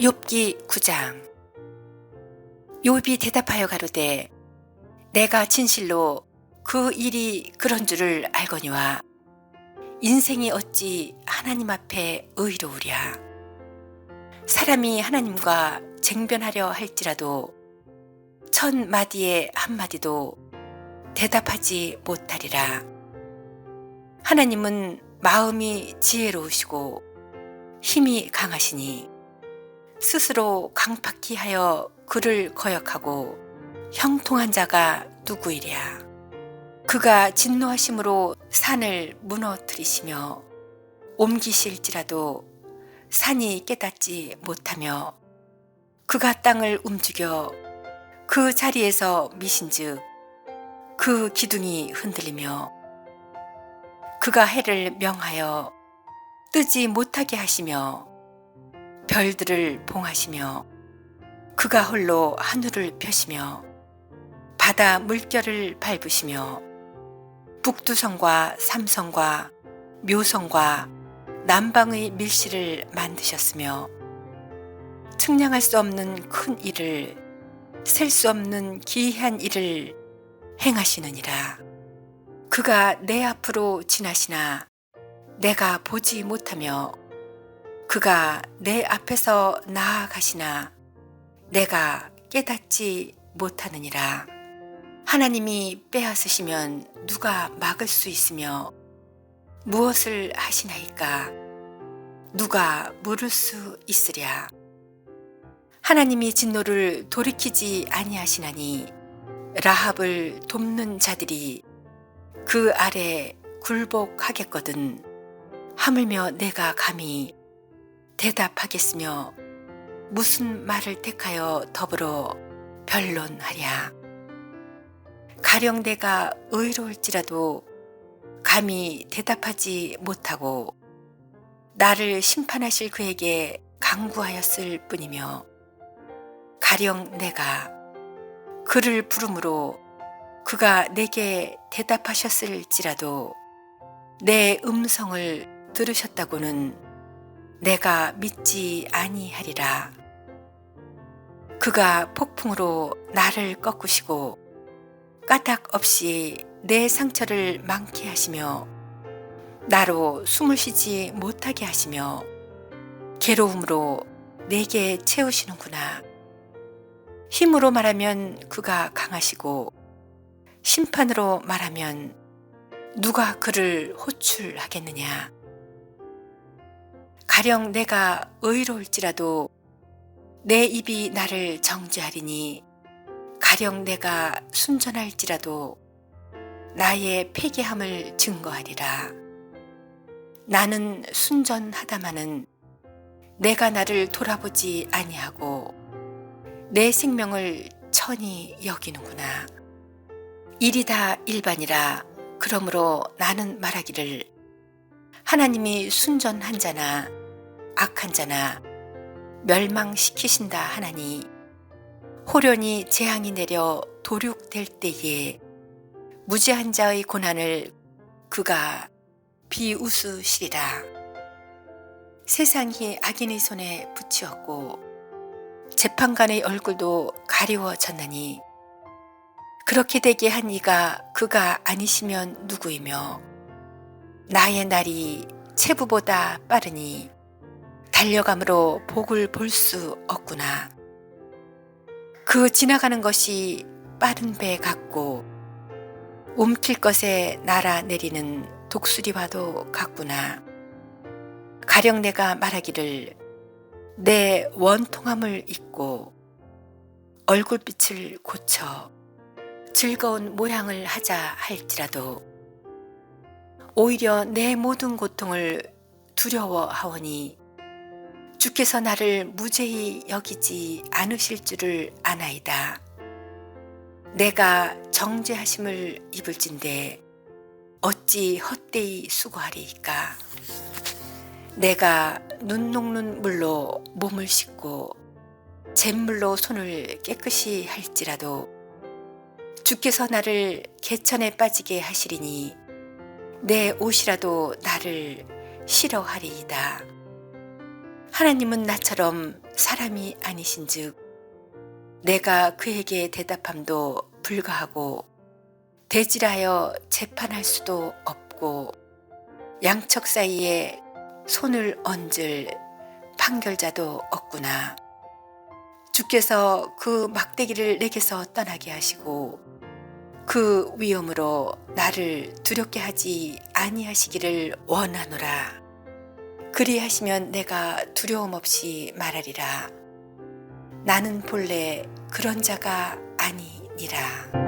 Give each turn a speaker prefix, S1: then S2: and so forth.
S1: 욥기 9장. 욥이 대답하여 가로되 내가 진실로 그 일이 그런 줄을 알거니와 인생이 어찌 하나님 앞에 의로우랴. 사람이 하나님과 쟁변하려 할지라도 천 마디에 한 마디도 대답하지 못하리라. 하나님은 마음이 지혜로우시고 힘이 강하시니 스스로 강팍히 하여 그를 거역하고 형통한 자가 누구이랴. 그가 진노하심으로 산을 무너뜨리시며 옮기실지라도 산이 깨닫지 못하며 그가 땅을 움직여 그 자리에서 미신즉 그 기둥이 흔들리며 그가 해를 명하여 뜨지 못하게 하시며 별들을 봉하시며 그가 홀로 하늘을 펴시며 바다 물결을 밟으시며 북두성과 삼성과 묘성과 남방의 밀실을 만드셨으며 측량할 수 없는 큰 일을 셀 수 없는 기이한 일을 행하시느니라. 그가 내 앞으로 지나시나 내가 보지 못하며 그가 내 앞에서 나아가시나 내가 깨닫지 못하느니라. 하나님이 빼앗으시면 누가 막을 수 있으며 무엇을 하시나이까? 누가 물을 수 있으랴? 하나님이 진노를 돌이키지 아니하시나니 라합을 돕는 자들이 그 아래 굴복하겠거든. 하물며 내가 감히 대답하겠으며 무슨 말을 택하여 더불어 변론하랴. 가령 내가 의로울지라도 감히 대답하지 못하고 나를 심판하실 그에게 강구하였을 뿐이며 가령 내가 그를 부름으로 그가 내게 대답하셨을지라도 내 음성을 들으셨다고는 내가 믿지 아니하리라. 그가 폭풍으로 나를 꺾으시고 까닭 없이 내 상처를 많게 하시며 나로 숨을 쉬지 못하게 하시며 괴로움으로 내게 채우시는구나. 힘으로 말하면 그가 강하시고 심판으로 말하면 누가 그를 호출하겠느냐. 가령 내가 의로울지라도 내 입이 나를 정죄하리니 가령 내가 순전할지라도 나의 폐기함을 증거하리라. 나는 순전하다마는 내가 나를 돌아보지 아니하고 내 생명을 천히 여기는구나. 일이 다 일반이라 그러므로 나는 말하기를 하나님이 순전한 자나 악한 자나 멸망시키신다 하나니 호련히 재앙이 내려 도륙될 때에 무지한 자의 고난을 그가 비웃으시리라. 세상이 악인의 손에 붙이었고 재판관의 얼굴도 가리워졌나니 그렇게 되게 한 이가 그가 아니시면 누구이며 나의 날이 체부보다 빠르니 달려감으로 복을 볼 수 없구나. 그 지나가는 것이 빠른 배 같고 움킬 것에 날아 내리는 독수리와도 같구나. 가령 내가 말하기를 내 원통함을 잊고 얼굴빛을 고쳐 즐거운 모양을 하자 할지라도 오히려 내 모든 고통을 두려워하오니 주께서 나를 무죄히 여기지 않으실 줄을 아나이다. 내가 정죄하심을 입을진데 어찌 헛되이 수고하리이까. 내가 눈 녹는 물로 몸을 씻고 잿물로 손을 깨끗이 할지라도 주께서 나를 개천에 빠지게 하시리니 내 옷이라도 나를 싫어하리이다. 하나님은 나처럼 사람이 아니신즉 내가 그에게 대답함도 불가하고 대질하여 재판할 수도 없고 양척 사이에 손을 얹을 판결자도 없구나. 주께서 그 막대기를 내게서 떠나게 하시고 그 위험으로 나를 두렵게 하지 아니하시기를 원하노라. 그리하시면 내가 두려움 없이 말하리라. 나는 본래 그런 자가 아니니라.